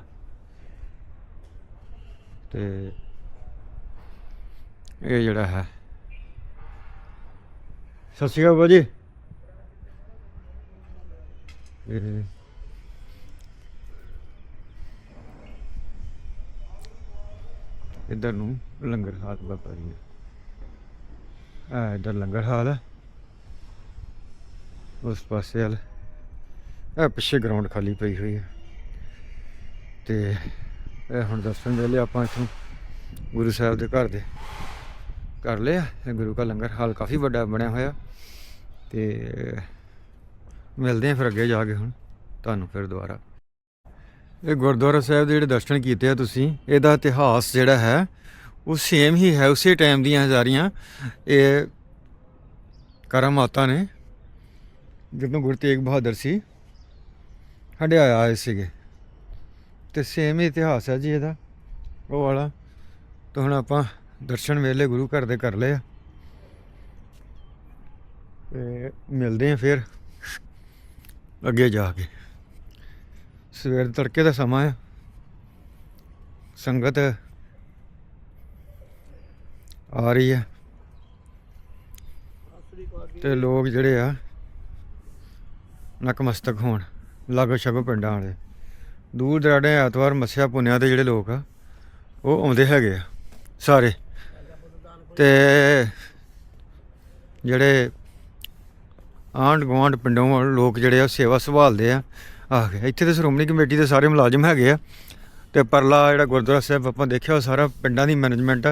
ਤੇ ਇਹ ਜਿਹੜਾ ਹੈ। ਸਤਿ ਸ਼੍ਰੀ ਅਕਾਲ ਬਾਜੀ ਇਹ ਇੱਧਰ ਨੂੰ ਲੰਗਰ ਹਾਲ ਬਾਬਾ ਜੀ ਆ ਇੱਧਰ ਲੰਗਰ ਹਾਲ ਹੈ ਉਸ ਪਾਸੇ ਵਾਲ। ਇਹ ਪਿੱਛੇ ਗਰਾਊਂਡ ਖਾਲੀ ਪਈ ਹੋਈ ਹੈ ਤੇ ਇਹ ਹੁਣ ਦਰਸ਼ਨ ਵੇਲੇ ਆਪਾਂ ਇੱਥੋਂ ਗੁਰੂ ਸਾਹਿਬ ਦੇ ਘਰ ਦੇ ਕਰ ਲਿਆ। ਗੁਰੂ ਕਾ ਲੰਗਰ ਹਾਲ ਕਾਫੀ ਵੱਡਾ ਬਣਿਆ ਹੋਇਆ। ਤੇ ਮਿਲਦੇ ਆ ਫਿਰ ਅੱਗੇ ਜਾ ਕੇ ਹੁਣ। ਤੁਹਾਨੂੰ ਫਿਰ ਦੁਬਾਰਾ। ਇਹ ਗੁਰਦੁਆਰਾ ਸਾਹਿਬ ਦੇ ਜਿਹੜੇ ਦਰਸ਼ਨ ਕੀਤੇ ਆ ਤੁਸੀਂ, ਇਹਦਾ ਇਤਿਹਾਸ ਜਿਹੜਾ ਹੈ ਉਹ ਸੇਮ ਹੀ ਹੈ, ਉਸੇ ਟਾਈਮ ਦੀਆਂ ਹਜ਼ਾਰੀਆਂ। ਇਹ ਕਰਮਾਤਾ ਨੇ, ਜਦੋਂ ਗੁਰੂ ਤੇਗ ਬਹਾਦਰ ਸੀ ਹੰਡਿਆਇਆ ਆਏ ਸੀਗੇ। ਤੇ ਸੇਮ ਹੀ ਇਤਿਹਾਸ ਹੈ ਜੀ ਇਹਦਾ। ਉਹ ਵਾਲਾ, ਤਾਂ ਹੁਣ ਆਪਾਂ ਦਰਸ਼ਨ ਵੇਲੇ ਗੁਰੂ ਘਰ ਦੇ ਕਰ ਲਏ ਆ। ਤੇ ਮਿਲਦੇ ਆ ਫਿਰ, ਅੱਗੇ ਜਾ ਕੇ। ਸਵੇਰ ਤੜਕੇ ਦਾ ਸਮਾਂ ਹੈ ਸੰਗਤ ਆ ਰਹੀ ਹੈ। ਤੇ ਲੋਕ ਜਿਹੜੇ ਆ ਨਕਮਸਤਕ ਹੋਣ, ਲਾਗੋ ਛਗੋ ਪਿੰਡਾਂ ਵਾਲੇ। ਦੂਰ ਦਰਾਡੇ ਐਤਵਾਰ ਮੱਸਿਆ ਪੁੰਨਿਆ ਦੇ ਜਿਹੜੇ ਲੋਕ ਆ, ਉਹ ਆਉਂਦੇ ਹੈਗੇ ਆ, ਸਾਰੇ। ਤੇ ਜਿਹੜੇ ਆਂਢ ਗੁਆਂਢ ਪਿੰਡੋਂ ਲੋਕ ਜਿਹੜੇ ਆ, ਸੇਵਾ ਸੰਭਾਲਦੇ ਆ ਆ ਗਏ। ਇੱਥੇ ਤੇ ਸ਼੍ਰੋਮਣੀ ਕਮੇਟੀ ਦੇ ਸਾਰੇ ਮੁਲਾਜ਼ਮ ਹੈਗੇ ਆ। ਤੇ ਪਰਲਾ ਜਿਹੜਾ ਗੁਰਦੁਆਰਾ ਸਾਹਿਬ ਆਪਾਂ ਦੇਖਿਆ, ਉਹ ਸਾਰਾ ਪਿੰਡਾਂ ਦੀ ਮੈਨੇਜਮੈਂਟ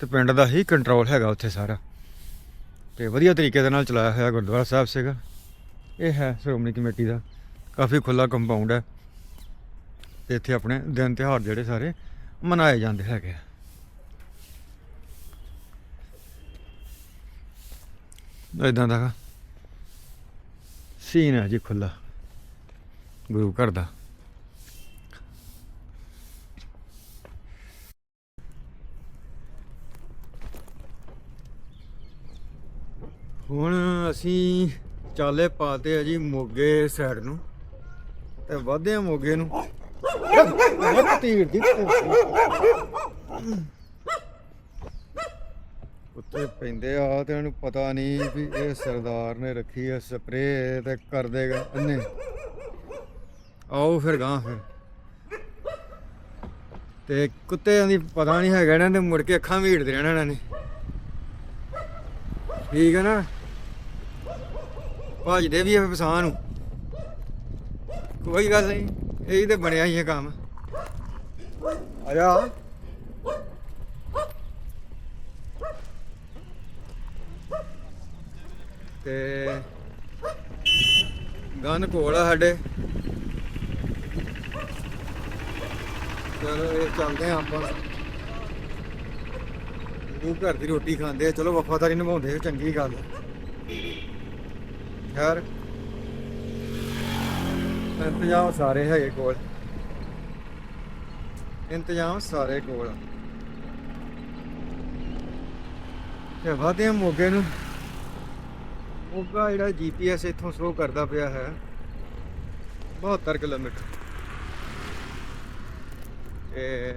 ਤੇ ਪਿੰਡ ਦਾ ਹੀ ਕੰਟਰੋਲ ਹੈਗਾ ਉੱਥੇ ਸਾਰਾ। ਤੇ ਵਧੀਆ ਤਰੀਕੇ ਦੇ ਨਾਲ ਚਲਾਇਆ ਹੋਇਆ ਗੁਰਦੁਆਰਾ ਸਾਹਿਬ ਸੀਗਾ। ਇਹ ਹੈ ਸ਼੍ਰੋਮਣੀ ਕਮੇਟੀ ਦਾ। ਕਾਫੀ ਖੁੱਲਾ ਕੰਪਾਊਂਡ ਹੈ। ਤੇ ਇੱਥੇ ਆਪਣੇ ਦਿਨ ਤਿਉਹਾਰ ਜਿਹੜੇ ਸਾਰੇ ਮਨਾਏ ਜਾਂਦੇ ਹੈਗੇ ਆ। ਇਦਾਂ ਦਾ ਸੀਨ ਹੈ ਜੀ ਖੁੱਲਾ ਗੁਰੂ ਘਰ ਦਾ। ਹੁਣ ਅਸੀਂ ਚਾਲੇ ਪਾਤੇ ਆ ਜੀ ਮੋਗੇ ਸਾਈਡ ਨੂੰ ਤੇ ਵਧਦੇ ਆ ਮੋਗੇ ਨੂੰ। ਇੱਕ ਤੀਰ ਦੀ ਉੱਤੇ ਪੈਂਦੇ ਆ ਤੇ ਉਹਨੂੰ ਪਤਾ ਨਹੀਂ ਵੀ ਇਹ ਸਰਦਾਰ ਨੇ ਰੱਖੀ ਆ ਸਪਰੇ ਤੇ ਕਰ ਦੇਗਾ ਅੰਨੇ। ਆਓ ਫਿਰ ਗਾਂ ਫਿਰ। ਤੇ ਕੁੱਤਿਆਂ ਦੀ ਪਤਾ ਨਹੀਂ ਹੈਗਾ ਇਹਨਾਂ ਦੇ ਮੁੜ ਕੇ ਅੱਖਾਂ ਮੀੜਦੇ ਰਹਿਣਾ ਇਹਨਾਂ ਨੇ। ਠੀਕ ਹੈ ਨਾ? ਭੱਜਦੇ ਵੀ ਆ ਫਸਾਂ ਨੂੰ। ਕੋਈ ਗੱਲ ਨਹੀਂ, ਇਹੀ ਤੇ ਬਣਿਆ ਹੀ ਇਹ ਕੰਮ। ਆ ਜਾ। ਤੇ ਗਨ ਕੋਲ ਆ ਸਾਡੇ। ਚਲੋ, ਇਹ ਚੱਲਦੇ ਆ ਆਪਾਂ। ਉਹ ਘਰ ਦੀ ਰੋਟੀ ਖਾਂਦੇ ਆ, ਚਲੋ ਵਫਾਦਾਰੀ ਨਿਭਾਉਂਦੇ ਆ, ਚੰਗੀ ਗੱਲ ਯਾਰ ਇੰਤਜ਼ਾਮ ਸਾਰੇ ਹੈਗੇ ਕੋਲ। ਇੰਤਜ਼ਾਮ ਸਾਰੇ ਕੋਲ ਤੇ ਵਾਦੇ ਮੋਗੇ ਨੂੰ, ਮੋਗਾ ਜਿਹੜਾ ਜੀਪੀਐਸ ਇੱਥੋਂ ਸ਼ੋ ਕਰਦਾ ਪਿਆ ਹੈ 72 ਕਿਲੋਮੀਟਰ। ਤੇ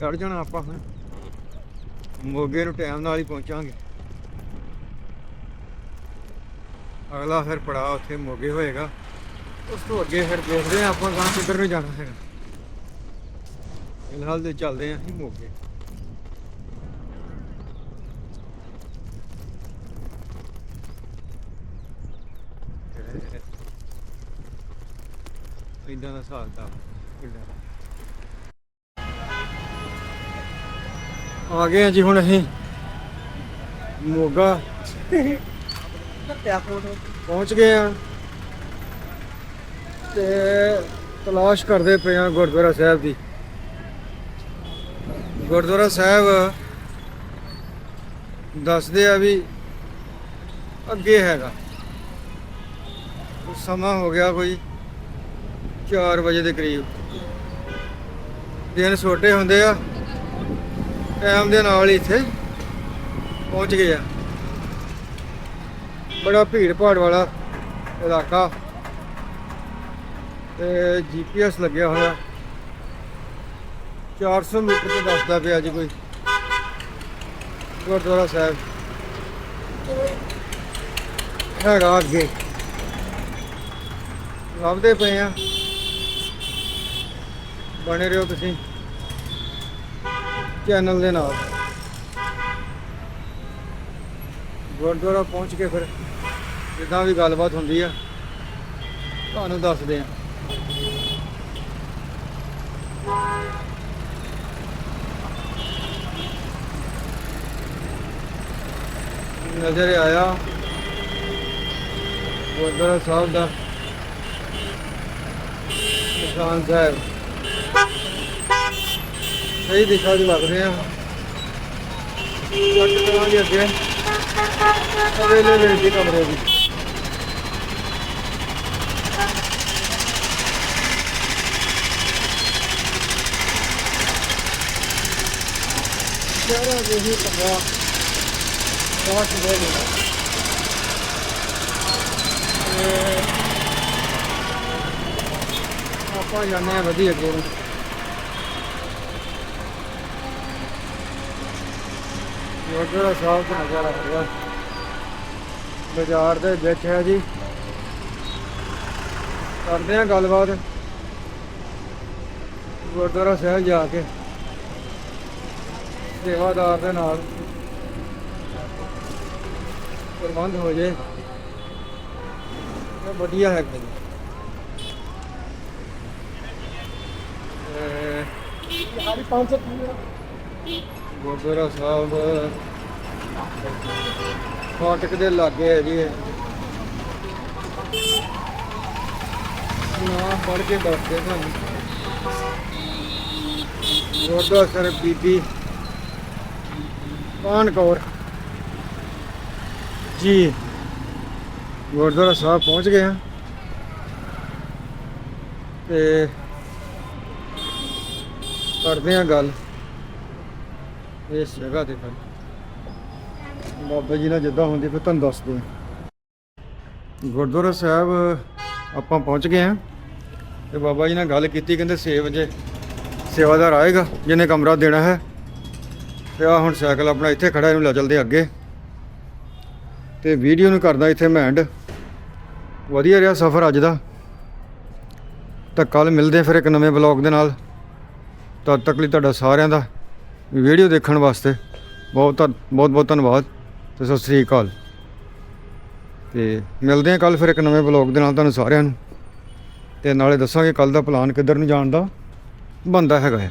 ਚੜ ਜਾਣਾ ਆਪਾਂ ਹੁਣ। ਮੋਗੇ ਨੂੰ ਟਾਈਮ ਨਾਲ ਹੀ ਪਹੁੰਚਾਂਗੇ। ਅਗਲਾ ਫਿਰ ਪੜਾਅ ਉੱਥੇ ਮੋਗੇ ਹੋਏਗਾ। ਉਸ ਤੋਂ ਅੱਗੇ ਫਿਰ ਦੇਖਦੇ ਹਾਂ ਆਪਾਂ ਗਾਂ ਕਿੱਧਰ ਨੂੰ ਜਾਣਾ ਹੈਗਾ। ਫਿਲਹਾਲ ਦੇ ਚੱਲਦੇ ਆਂ ਅਸੀਂ ਮੋਗੇ। ਇਦਾਂ ਦਾ ਹਿਸਾਬ ਤਾਂ ਪਿੰਡਾਂ ਦਾ ਆ ਗਏ ਆ ਜੀ ਹੁਣ ਅਸੀਂ। ਮੋਗਾ। ਪਹੁੰਚ ਗਏ ਆ। ਤੇ ਤਲਾਸ਼ ਕਰਦੇ ਪਏ ਆ ਗੁਰਦੁਆਰਾ ਸਾਹਿਬ ਦੀ। ਗੁਰਦੁਆਰਾ ਸਾਹਿਬ ਦੱਸਦੇ ਆ ਵੀ ਅੱਗੇ ਹੈਗਾ। ਸਮਾਂ ਹੋ ਗਿਆ ਕੋਈ 4 ਵਜੇ ਦੇ ਕਰੀਬ। ਦਿਨ ਛੋਟੇ ਹੁੰਦੇ ਆ। ਟਾਈਮ ਦੇ ਨਾਲ ਹੀ ਇੱਥੇ ਪਹੁੰਚ ਗਏ ਆ। ਬੜਾ ਭੀੜ ਭਾੜ ਵਾਲਾ ਇਲਾਕਾ। ਤੇ ਜੀਪੀਐਸ ਲੱਗਿਆ ਹੋਇਆ। 400 ਮੀਟਰ ਤੇ ਦੱਸਦਾ ਪਿਆ ਜੀ ਕੋਈ। ਗੁਰਦੁਆਰਾ ਸਾਹਿਬ। ਹੈਗਾ ਅੱਗੇ। ਲੱਭਦੇ ਪਏ ਆ। ਬਣੇ ਰਹੋ ਤੁਸੀਂ। ਚੈਨਲ ਦੇ ਨਾਲ। ਗੁਰਦੁਆਰਾ ਪਹੁੰਚ ਕੇ ਫਿਰ ਜਿੱਦਾਂ ਵੀ ਗੱਲਬਾਤ ਹੁੰਦੀ ਆ, ਤੁਹਾਨੂੰ ਦੱਸਦੇ ਆ। ਨਜ਼ਰ ਆਇਆ ਗੁਰਦੁਆਰਾ ਸਾਹਿਬ ਦਾ, ਨਿਸ਼ਾਨ ਸਾਹਿਬ। ਸਹੀ ਦਿਸ਼ਾ 'ਚ ਲੱਗ ਰਹੇ ਆ। ਚੱਕ ਕਰਾਂਗੇ ਅੱਗੇ। ਅਵੇਲੇਬਿਲਟੀ ਕਮਰੇ ਦੀ। ਸਾਰਾ ਜਿਹੀ ਕਮਰਾ ਬਹੁਤ ਦੇ ਨੇ ਆਪਾਂ ਜਾਂਦੇ ਆ ਵਧੀਆ ਅੱਗੇ ਨੂੰ। ਗੁਰਦੁਆਰਾ ਸਾਹਿਬ ਦਾ ਨਜ਼ਾਰਾ ਹੈਗਾ। ਬਾਜ਼ਾਰ ਦੇ ਵਿੱਚ ਹੈ ਜੀ। ਕਰਦੇ ਆ ਗੱਲਬਾਤ। ਗੁਰਦੁਆਰਾ ਸਾਹਿਬ ਜਾ ਕੇ। ਸੇਵਾਦਾਰ ਦੇ ਨਾਲ ਪ੍ਰਬੰਧ ਹੋ ਜੇ। ਇਹ ਵਧੀਆ ਹੈ ਜੀ। ਇਹ ਸਾਡੀ 500 ਗੁਰਦੁਆਰਾ ਸਾਹਿਬ ਫਾਟਕ ਦੇ ਲਾਗੇ ਹੈ ਜੀ ਇਹ। ਨਾ ਪੜ ਕੇ ਦੱਸਦੇ ਸਾਨੂੰ। ਗੁਰਦੁਆਰਾ ਸਾਹਿਬ ਬੀਬੀ ਪਾਨ ਕੌਰ। ਜੀ, ਗੁਰਦੁਆਰਾ ਸਾਹਿਬ ਪਹੁੰਚ ਗਏ ਹਾਂ। ਤੇ ਕਰਦੇ ਹਾਂ ਗੱਲ ਇਸ ਜਗ੍ਹਾ ਤੇ ਫਿਰ। ਬਾਬਾ ਜੀ ਨਾਲ ਜਿੱਦਾਂ ਹੁੰਦੀ, ਫਿਰ ਤੁਹਾਨੂੰ ਦੱਸਦੇ ਹਾਂ। ਗੁਰਦੁਆਰਾ ਸਾਹਿਬ, ਆਪਾਂ ਪਹੁੰਚ ਗਏ ਹਾਂ ਤੇ ਬਾਬਾ ਜੀ ਨਾਲ ਗੱਲ ਕੀਤੀ, ਕਹਿੰਦੇ 6 ਵਜੇ ਸੇਵਾਦਾਰ ਆਏਗਾ, ਜਿਹਨੇ ਕਮਰਾ ਦੇਣਾ ਹੈ। ਤੇ ਆ ਹੁਣ ਸਾਈਕਲ ਆਪਣਾ ਇੱਥੇ ਖੜਾ, ਇਹਨੂੰ ਲੈ ਚਲਦੇ ਅੱਗੇ। ਤੇ ਵੀਡੀਓ ਨੂੰ ਕਰਦਾ ਇੱਥੇ ਮੈਂ ਐਂਡ ਵਧੀਆ ਰਿਹਾ ਸਫ਼ਰ ਅੱਜ ਦਾ। ਤਾਂ ਕੱਲ ਮਿਲਦੇ ਫਿਰ ਇੱਕ ਨਵੇਂ ਬਲੌਗ ਦੇ ਨਾਲ। ਤਦ ਤੱਕ ਲਈ ਤੁਹਾਡਾ ਸਾਰਿਆਂ ਦਾ ਵੀਡੀਓ ਦੇਖਣ ਵਾਸਤੇ ਬਹੁਤ ਧੰਨ- ਬਹੁਤ ਬਹੁਤ ਧੰਨਵਾਦ। ਤੇ ਸਤਿ ਸ੍ਰੀ ਅਕਾਲ। ਤੇ ਮਿਲਦੇ ਹਾਂ ਕੱਲ ਫਿਰ ਇੱਕ ਨਵੇਂ ਬਲੌਗ ਦੇ ਨਾਲ ਤੁਹਾਨੂੰ ਸਾਰਿਆਂ ਨੂੰ। ਤੇ ਨਾਲੇ ਦੱਸਾਂਗੇ ਕੱਲ ਦਾ ਪਲਾਨ ਕਿੱਧਰ ਨੂੰ ਜਾਣ ਦਾ। ਬੰਦਾ ਹੈਗਾ ਹੈ